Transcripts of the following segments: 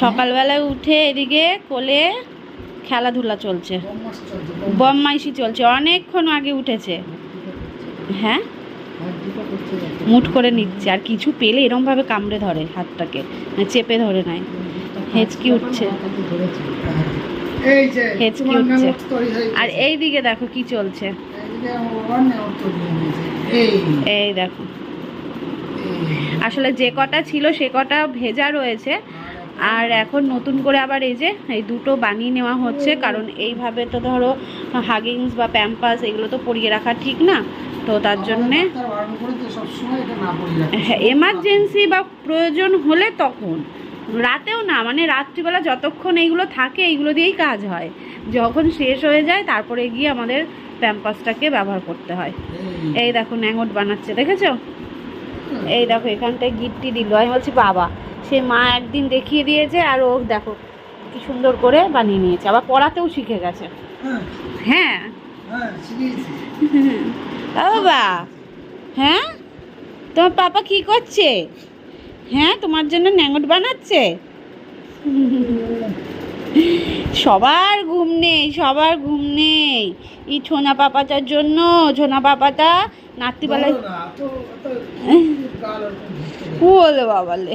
সকালবেলায় উঠে এদিকে কোলে খেলাধুলা চলছে। ব্রহ্মাস চলছে। অনেকক্ষণ আগে উঠেছে। হ্যাঁ। মুঠ করে নিচ্ছে। আর কিছু পেলে এরমভাবে কামড়ে ধরে হাতটাকে। মানে চেপে ধরে নেয় হেঁচকি উঠছে। হেঁচকি উঠছে। আর এই দিকে দেখো কি চলছে। এই দেখো। আসলে যে কটা ছিল সে কটা ভেজা রয়েছে। আর এখন নতুন করে আবার এই যে, এই দুটো বানিয়ে নেওয়া হচ্ছে, কারণ এইভাবে তো ধরো হাগিংস বা প্যাম্পাস এগুলো তো পরিয়ে রাখা ঠিক না, তো তার জন্যে রাখতে। হ্যাঁ এমার্জেন্সি বা প্রয়োজন হলে তখন। রাতেও না মানে রাত্রিবেলা যতক্ষণ এইগুলো থাকে, এইগুলো দিয়েই কাজ হয়। যখন শেষ হয়ে যায়, তারপরে গিয়ে আমাদের প্যাম্পাসটাকে ব্যবহার করতে হয়। এই দেখো ন্যাঙট বানাচ্ছে, দেখেছ? এই দেখো, এখানটায় গিট্টি দিল, আমি বলছি, বাবা সে মা একদিন দেখিয়ে দিয়েছে আর ও দেখো কি সুন্দর করে বানিয়ে নিয়েছে। আবার পড়াতেও শিখে গেছে। হ্যাঁ, ও বাবা। হ্যাঁ? তোমার পাপা কি করছে? হ্যাঁ তোমার জন্য ন্যাঙট বানাচ্ছে? সবার ঘুম নেই সবার ঘুম নেই। এই ছোনা পাপাটার জন্য ছোনা পাপাটা নাতিবেলায়। বলে বাবালে।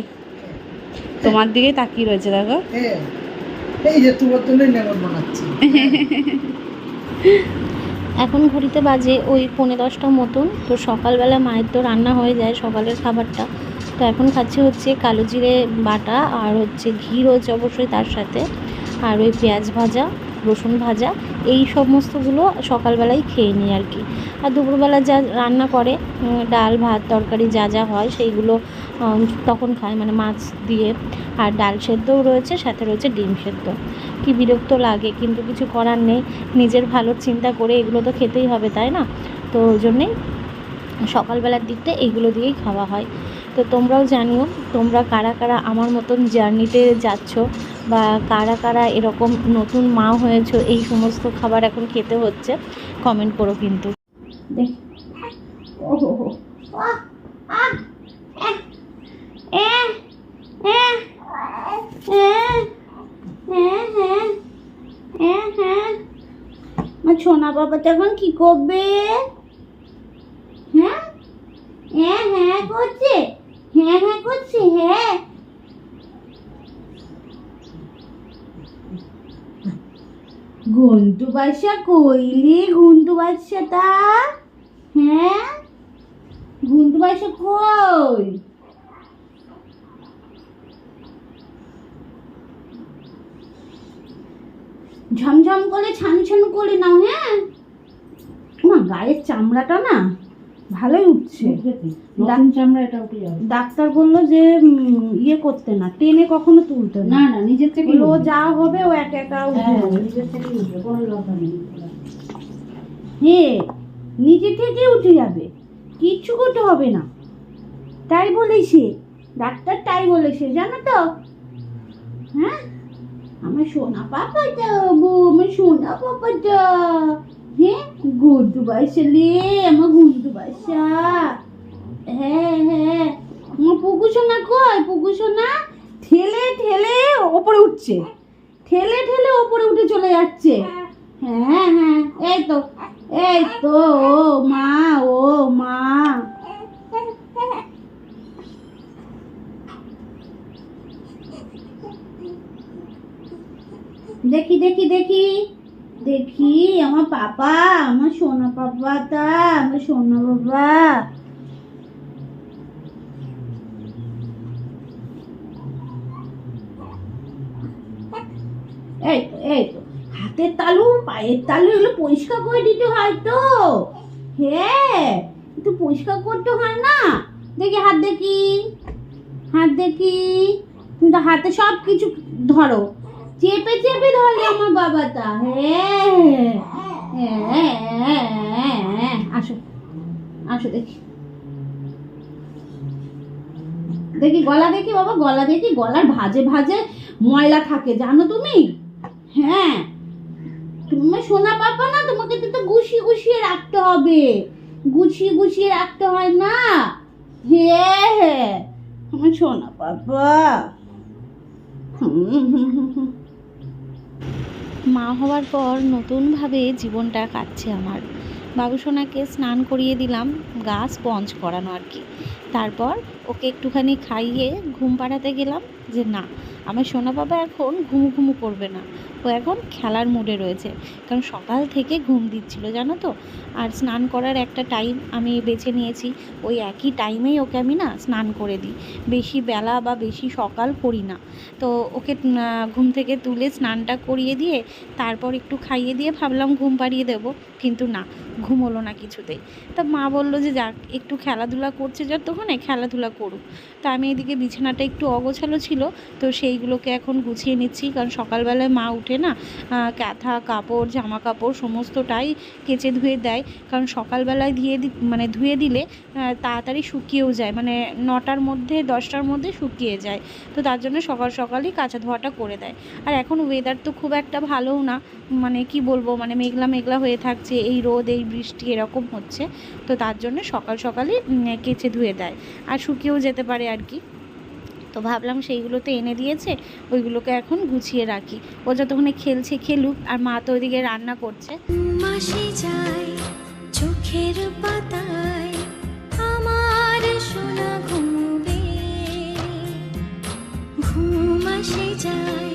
তোমার দিকে তাকিয়ে রয়েছে দেখো। এই যে তোমার জন্য নেমত বানাচ্ছি। এখন ঘড়িতে বাজে ওই পৌনে দশটা মতন তো সকালবেলা মায়ের তো রান্না হয়ে যায় সকালের খাবারটা। তো এখন খাচ্ছি হচ্ছে কালো জিরে বাটা আর হচ্ছে ঘি রয়েছে অবশ্যই তার সাথে। আর ওই পেঁয়াজ ভাজা রসুন ভাজা এই সমস্তগুলো সকালবেলায় খেয়ে নিই আর কি। আর দুপুরবেলা যা রান্না করে ডাল, ভাত, তরকারি যা যা হয় সেইগুলো তখন খায় মানে মাছ দিয়ে। আর ডাল সেদ্ধও রয়েছে, সাথে রয়েছে ডিম সেদ্ধ। কি বিরক্ত লাগে, কিন্তু কিছু করার নেই। নিজের ভালো চিন্তা করে এগুলো তো খেতেই হবে, তাই না? তো ওই জন্যেই সকালবেলার দিকটা এইগুলো দিয়েই খাওয়া হয়। তো তোমরাও জানিও, তোমরা কারা কারা আমার মতন জার্নিতে যাচ্ছ বা কারা কারা এরকম নতুন মা হয়েছো, এই সমস্ত খাবার এখন খেতে হচ্ছে কমেন্ট করো কিন্তু। দেখ ও হো হো আহ আহ এ এ এ হ্যাঁ হ্যাঁ হ্যাঁ হ্যাঁ আমার ছোনা বাবাটা এখন কি করবে হ্যাঁ হ্যাঁ হ্যাঁ করছে হ্যাঁ হ্যাঁ করছে হ্যাঁ ঘন্টু বাসা কইলি ঘন্টু বাসাটা হ্যাঁ? ঘন্টু বাসা কই? ঝমঝম করে ছান ছান করে নাও হ্যাঁ? না গায়ের চামড়াটা না ভালোই উঠছে। চামড়া এটা উঠে যাবে। ডাক্তার বলল যে ইয়ে করতে না টেনে কখনো তুলতে না। না নিজের থেকে ও যা হবে ও একা একা উঠে হ্যাঁ নিজের থেকে উঠবে কোনো দরকার নেই হে নিজে থেকে উঠে যাবে। কিচ্ছু করতে হবে না। তাই বলেছে ডাক্তার তাই বলেছে জানো তো? হ্যাঁ? আমার সোনা পাপাটা বউ আমার সোনা পাপাটা। হ্যাঁ গুড্ডু বাসা লে আমার গুড্ডু বাসা হ্যাঁ হ্যাঁ আমার পুকু সোনা কই? পুকু সোনা ঠেলে ঠেলে ওপরে উঠছে। ঠেলে ঠেলে ওপরে উঠে চলে যাচ্ছে। হ্যাঁ হ্যাঁ এই তো এই তো, ও মা ও মা। দেখি দেখি দেখি। দেখি, আমার পাপা, আমার সোনা পাপাটা আমার সোনা বাবা। এই এই হাতের তালু, পায়ের তালু, এগুলো পরিষ্কার করে দিতে হয় তো। হ্যাঁ একটু পরিষ্কার করতে হয় না। দেখি হাত দেখি হাত দেখি তুমি তো হাতে সব কিছু ধরো। চেপে চেপে ধরলে আমার বাবাটা। হ্যাঁ হ্যাঁ হ্যাঁ, হ্যাঁ, হ্যাঁ। আসো আসো দেখি। দেখি গলা দেখি বাবা গলা দেখি গলার ভাজে ভাজে ময়লা থাকে জানো তুমি? হ্যাঁ। তুমি সোনা পাপা না তোমাকে তো গুছিয়ে গুছিয়ে রাখতে হবে। গুছিয়ে গুছিয়ে রাখতে হয় না। হ্যাঁ হ্যাঁ। আমার সোনা পাপা। হুম। মা হওয়ার পর নতুনভাবে জীবনটা কাটছে আমার। বাবুসোনাকে স্নান করিয়ে দিলাম, গাছ স্পঞ্জ করানো আর কি। তারপর ওকে একটুখানি খাইয়ে ঘুম পাড়াতে গেলাম যে না, আমার সোনা বাবা এখন ঘুমু ঘুমু করবে না। ও এখন খেলার মুডে রয়েছে। কারণ সকাল থেকে ঘুম দিচ্ছিল, জানো তো? আর স্নান করার একটা টাইম আমি বেছে নিয়েছি। ওই একই টাইমেই ওকে আমি না স্নান করে দিই। বেশি বেলা বা বেশি সকাল করি না। তো ওকে ঘুম থেকে তুলে স্নানটা করিয়ে দিয়ে তারপর একটু খাইয়ে দিয়ে ভাবলাম ঘুম পাড়িয়ে দেবো। কিন্তু না, ঘুম হলো না কিছুতেই। তা মা বলল যে যাক, একটু খেলাধুলা করছে যতক্ষণে খেলাধুলা করুক। তা আমি এদিকে বিছানাটা একটু অগোছালো ছিল, তো সেইগুলোকে এখন গুছিয়ে নিচ্ছি, কারণ সকালবেলায় মা উঠে না ক্যাথা, কাপড়, জামা কাপড় সমস্তটাই কেচে ধুয়ে দেয়। কারণ সকালবেলায় ধুয়ে মানে ধুয়ে দিলে তাড়াতাড়ি শুকিয়েও যায় মানে নটার মধ্যে, দশটার মধ্যে শুকিয়ে যায়। তো তার জন্য সকাল সকালই কাঁচা ধোয়াটা করে দেয়। আর এখন ওয়েদার তো খুব একটা ভালোও না মানে কি বলব মানে মেঘলা মেঘলা হয়ে থাকছে, এই রোদ, এই বৃষ্টি এরকম হচ্ছে। তো তার জন্য সকাল সকালই কেচে ধুয়ে দেয়। আর শুকিয়েও যেতে পারে আর কি। তো ভাবলাম সেইগুলো তো এনে দিয়েছে, ওইগুলোকে এখন গুছিয়ে রাখি। ও যতক্ষণে খেলছে খেলুক, আর মা তো ওইদিকে রান্না করছে। যায় চোখের পাতায় ঘুম যায়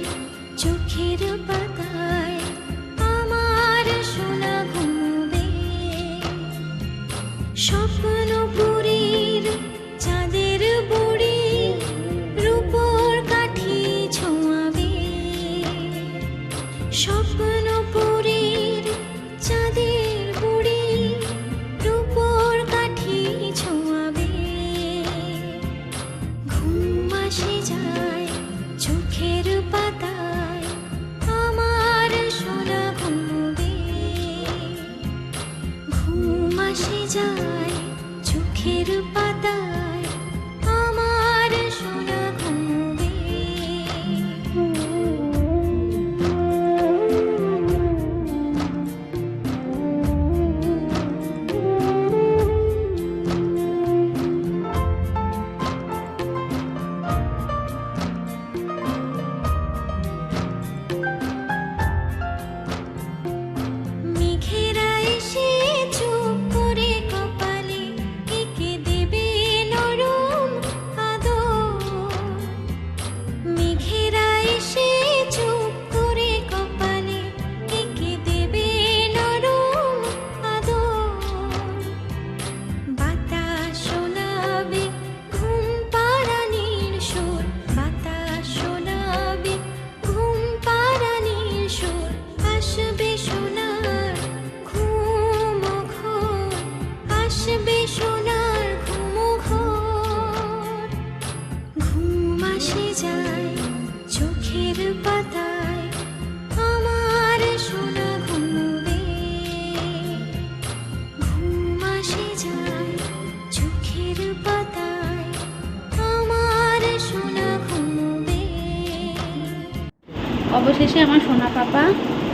অবশেষে আমার সোনা পাপা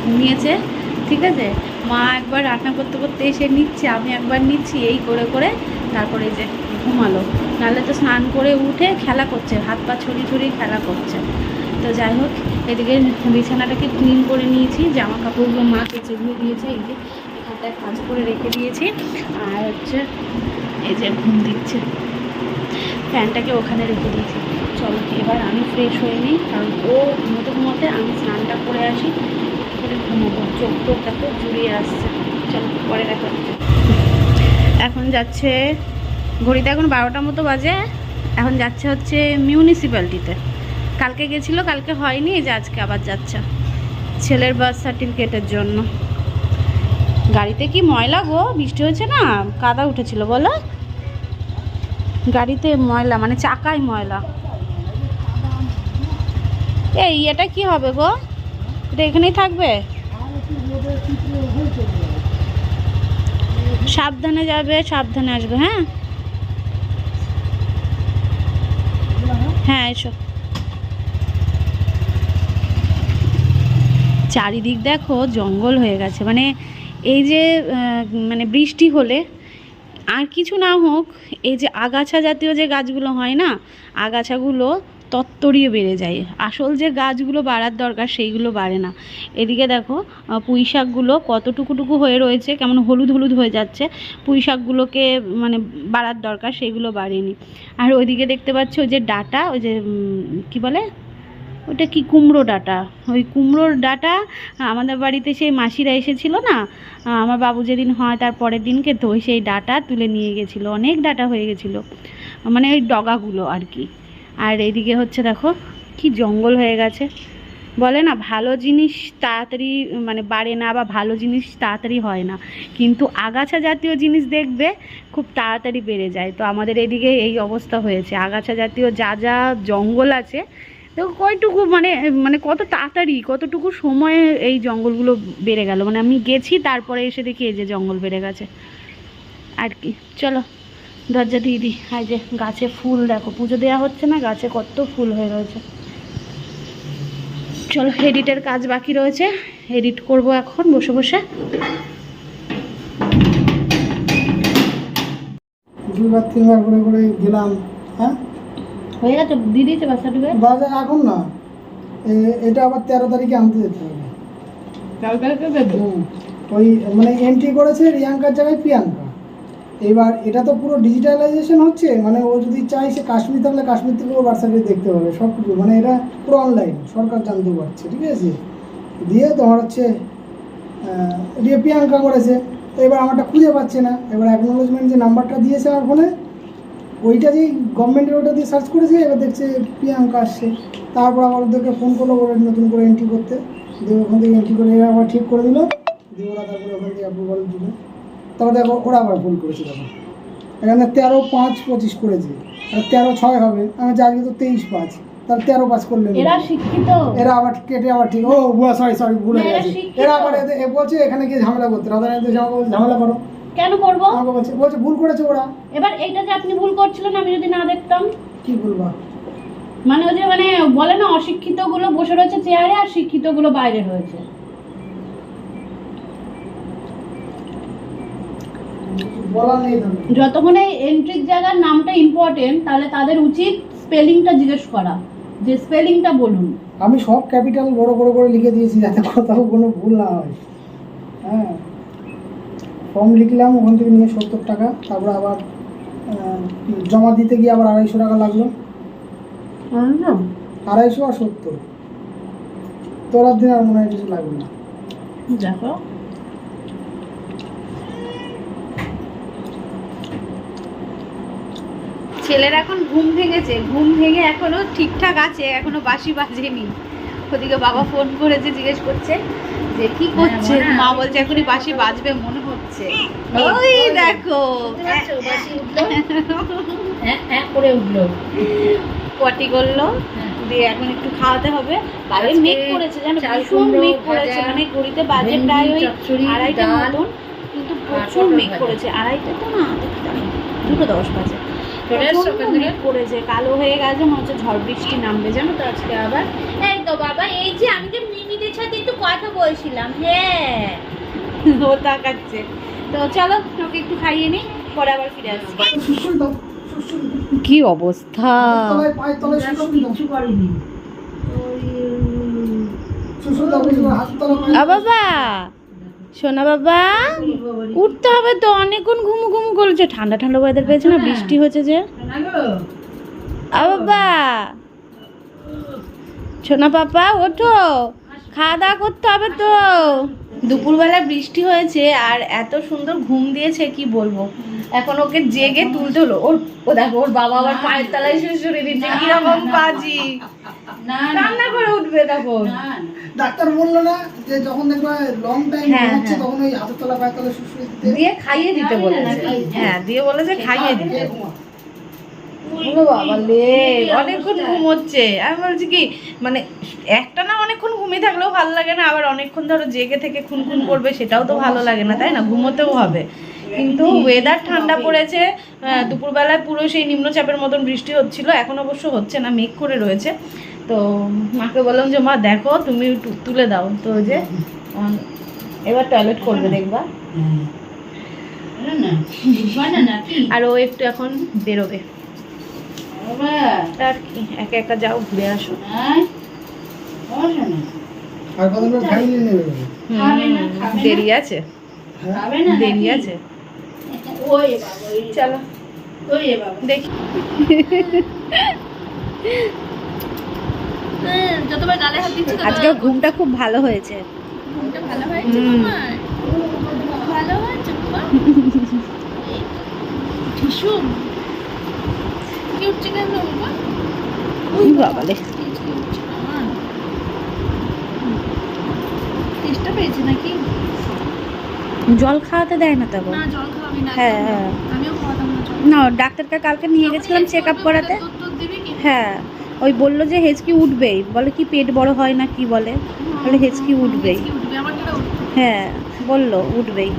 ঘুমিয়েছে, ঠিক আছে? মা একবার রান্না করতে করতে এসে নিচ্ছে, আমি একবার নিচ্ছি, এই করে করে তারপরে যে ঘুমালো। নাহলে তো স্নান করে উঠে খেলা করছে, হাত পা ছড়ি ছড়ি খেলা করছে। তো যাই হোক, এদিকে বিছানাটাকে ক্লিন করে নিয়েছি, জামা কাপড়গুলো মা কেচে ধুয়ে দিয়েছে, এই যে এখানটায় কাজ করে রেখে দিয়েছি, আর হচ্ছে এই যে ঘুম দিচ্ছে। ফ্যানটাকে ওখানে রেখে দিয়েছি। চলো এবার আমি ফ্রেশ হয়ে নিই, কারণ ও ঘুমোতে ঘুমোতে আমি স্নানটা করে আসি, করে ঘুমোবো। চোখ টোক এত জুড়িয়ে আসছে। চলো, পরে দেখা হচ্ছে। এখন যাচ্ছে, ঘড়িতে এখন বারোটার মতো বাজে। এখন যাচ্ছে হচ্ছে মিউনিসিপ্যালিটিতে কালকে গেছিল, কালকে হয়নি যে আজকে আবার যাচ্ছে। ছেলের বার্থ সার্টিফিকেটের জন্য। গাড়িতে কি ময়লা গো? বৃষ্টি হয়েছে না? কাদা উঠেছিল, বলো। গাড়িতে ময়লা মানে চাকায় ময়লা। এই, এটা কি হবে গো? এটা এখানেই থাকবে? সাবধানে যাবে, সাবধানে আসবে হ্যাঁ? হ্যাঁ এসো। চারিদিক দেখো, জঙ্গল হয়ে গেছে। মানে এই যে মানে বৃষ্টি হলে আর কিছু না হোক, এই যে আগাছা জাতীয় যে গাছগুলো হয় না, আগাছাগুলো তত্তরিয়ে বেড়ে যায়। আসল যে গাছগুলো বাড়ার দরকার সেইগুলো বাড়ে না। এদিকে দেখো পুঁই শাকগুলো কত টুকুটুকু হয়ে রয়েছে, কেমন হলুদ হলুদ হয়ে যাচ্ছে, পুঁই শাকগুলোকে মানে বাড়ার দরকার সেইগুলো বাড়েনি। আর ওইদিকে দেখতে পাচ্ছ ওই যে ডাটা, ওই যে কি বলে? ওটা কি কুমড়ো ডাটা? ওই কুমড়োর ডাটা, আমাদের বাড়িতে সেই মাসিরা এসেছিল না? আমার বাবু যেদিন হয় তার পরের দিনকে তো সেই ডাটা তুলে নিয়ে গেছিল। অনেক ডাটা হয়ে গেছিল। মানে ওই ডগাগুলো আর কি। আর এদিকে হচ্ছে দেখো, কি জঙ্গল হয়ে গেছে। বলে না, ভালো জিনিস তাড়াতাড়ি মানে বাড়ে না বা ভালো জিনিস তাড়াতাড়ি হয় না। কিন্তু আগাছা জাতীয় জিনিস দেখবে, খুব তাড়াতাড়ি বেড়ে যায়। তো আমাদের এদিকে এই অবস্থা হয়েছে। আগাছা জাতীয় যা যা জঙ্গল আছে তো কয়টুকু মানে মানে কত তাড়াতাড়ি, কতটুকু সময়ে এই জঙ্গলগুলো বেড়ে গেল। মানে আমি গেছি, তারপরে এসে দেখি এই যে জঙ্গল বেড়ে গেছে। আর কি, চলো। দরজা দিয়ে দিই। আর যে গাছে ফুল দেখো পুজো দেওয়া হচ্ছে না গাছে কত ফুল হয়ে রয়েছে। চলো এডিটের কাজ বাকি রয়েছে। এডিট করব এখন বসে বসে। দুবার তিনবার করে করে গেলাম হ্যাঁ? হয়ে গেছে? দিয়ে দিয়েছে সার্টিফিকেট বাজার এখন না। এটা আবার তেরো তারিখে আনতে যেতে হবে। হুম। ওই মানে এন্ট্রি করেছে রিয়াঙ্কার জায়গায় প্রিয়াঙ্কা। এবার এটা তো পুরো ডিজিটালাইজেশন হচ্ছে মানে ও যদি চায় সে কাশ্মীর থাকলে কাশ্মীর থেকে হোয়াটসঅ্যাপে দেখতে পাবে, সব কিছু। মানে এটা পুরো অনলাইন সরকার জানতে পারছে, ঠিক আছে? দিয়ে তোমার হচ্ছে দিয়ে প্রিয়াঙ্কা করেছে। তো এবার আমারটা খুঁজে পাচ্ছে না। এবার অ্যাকনোলজমেন্ট যে নাম্বারটা দিয়েছে আমার ফোনে ওইটা যেই গভর্নমেন্টের ওটা দিয়ে সার্চ করেছে, এবার দেখছে প্রিয়াঙ্কা আসছে। তারপর আবার ওদেরকে ফোন করল ওরা নতুন করে এন্ট্রি করতে। দিয়ে ওখান থেকে এন্ট্রি করে এরা আবার ঠিক করে দিল। দিয়ে ওরা তারপরে ওখান থেকে অ্যাপ্রুভাল দিল। তারপর দেখো ওরা আবার ভুল করেছে দেখো। এখানে তেরো পাঁচ পঁচিশ করেছে আর তেরো ছয় হবে। আমি যে আজকে তো তেইশ পাঁচ তাহলে তেরো পাঁচ করলে এরা শিক্ষিত। এরা আবার কেটে আবার ঠিক ও বুয়া সরি সরি ভুল হয়ে গেছে। এরা আবার এ বলছে এখানে গিয়ে ঝামেলা করতে রাধারানীতে ঝামেলা করো, ঝামেলা করো। কেন করব? আমাকে বলছে বলছে ভুল করেছে ওরা। এবার এইটা যে আপনি ভুল করছিলেন আমি যদি না দেখতাম? কি বলবা? মানে ওই যে মানে বলে না অশিক্ষিতগুলো বসে রয়েছে চেয়ারে আর শিক্ষিতগুলো বাইরে রয়েছে বলার নেই তাহলে যতক্ষণে এন্ট্রির জায়গার নামটা ইম্পর্টেন্ট তাহলে তাদের উচিত স্পেলিংটা জিজ্ঞেস করা। যে স্পেলিংটা বলুন। আমি সব ক্যাপিটাল বড় বড় করে লিখে দিয়েছি যাতে কোথাও কোনো ভুল না হয়। হ্যাঁ। ফর্ম লিখলাম ওখান থেকে নিয়ে সত্তর টাকা তারপরে আবার জমা দিতে গিয়ে আবার আড়াইশো টাকা লাগল। আড়াইশো আর সত্তর। তোর আর দিন আর মনে হয় কিছু লাগবে না। দেখো। ছেলের এখন ঘুম ভেঙেছে ঘুম ভেঙে এখনও ঠিকঠাক আছে এখনও বাসি বাজেনি। ওদিকে বাবা ফোন করেছে জিজ্ঞেস করছে যে কি করছে? মা বলছে এখনই বাসি বাজবে মনে হচ্ছে। ওই দেখো। করে উঠল। পটি করল দিয়ে এখন একটু খাওয়াতে হবে। বাইরে মেঘ করেছে জানো ভীষণ মেঘ করেছে। মানে ঘড়িতে বাজে প্রায় ওই আড়াইটা মতন কিন্তু প্রচুর মেঘ করেছে। আড়াইটা তো না দুটো দশ বাজে। কালো হয়ে গেছে মনে হচ্ছে ঝড় বৃষ্টি নামবে জানো তো আজকে আবার? এই তো বাবা এই যে আমি যে মিমিদের সাথে একটু কথা বলছিলাম হ্যাঁ। ও তাকাচ্ছে। তো চলো ওকে একটু খাইয়ে নি পরে আবার ফিরে কি অবস্থা? বাবা! সোনা বাবা, উঠতে হবে তো, অনেকক্ষণ ঘুমু ঘুমু করেছে। ঠান্ডা ঠান্ডা ওয়েদার পেয়েছে না? বৃষ্টি হয়েছে যে। বাবা। সোনা পাপা, ওঠো। খাওয়া দাওয়া করতে হবে তো। দুপুরবেলা বৃষ্টি হয়েছে আর এত সুন্দর ঘুম দিয়েছে, কি বলব? এখন ওকে জেগে তুলতে হলো। ওর ও দেখো, ওর বাবা আবার পায়ের তলায় শুয়ে শুয়ে দিচ্ছে। কীরকম কাজি রান্না করে উঠবে তখন। ডাক্তার বলল না যে যখন দেখবা লং টাইম হ্যাঁ, ঘুমাচ্ছে হ্যাঁ। তখন ওই হাতের তলা পায়ের তলা দিতে দিয়ে খাইয়ে দিতে বলেছে। হ্যাঁ দিয়ে বলেছে খাইয়ে দিতে। আমি বলছি কি মানে একটা না অনেকক্ষণ ঘুমিয়ে থাকলেও ভালো লাগে না আবার অনেকক্ষণ ধরো জেগে থেকে খুন খুন করবে সেটাও তো ভালো লাগে না তাই না? ঘুমোতেও হবে। কিন্তু ওয়েদার ঠান্ডা পড়েছে আহ, দুপুরবেলায় পুরো সেই নিম্নচাপের মতন বৃষ্টি হচ্ছিল এখন অবশ্য হচ্ছে না মেঘ করে রয়েছে। তো মাকে বললাম যে মা দেখো তুমি তুলে দাও। তো ওই যে এবার টয়লেট করবে দেখবা। আর ও একটু এখন বেরোবে। বাবা। আর কি একা একা যাও ঘুরে আসো। না দেরি আছে। হ্যাঁ। খাবে না দেরি আছে। ওই চলো। দেখি। যতবার গালে হাত দিচ্ছি আজকে ঘুমটা খুব ভালো হয়েছে। ঘুমটা ভালো তোমার? ভালো ওই পেয়েছে নাকি? জল খাওয়াতে দেয় না তখন না জল খাওয়াবি না হ্যাঁ, হ্যাঁ। আমিও খাওয়াতাম না ডাক্তারকে কালকে নিয়ে গেছিলাম চেক আপ করাতে। হ্যাঁ। ওই বলল যে হেঁচকি উঠবেই। বলে কি পেট বড় হয় না কি বলে? বলে হেঁচকি উঠবেই। হ্যাঁ বলল উঠবেই।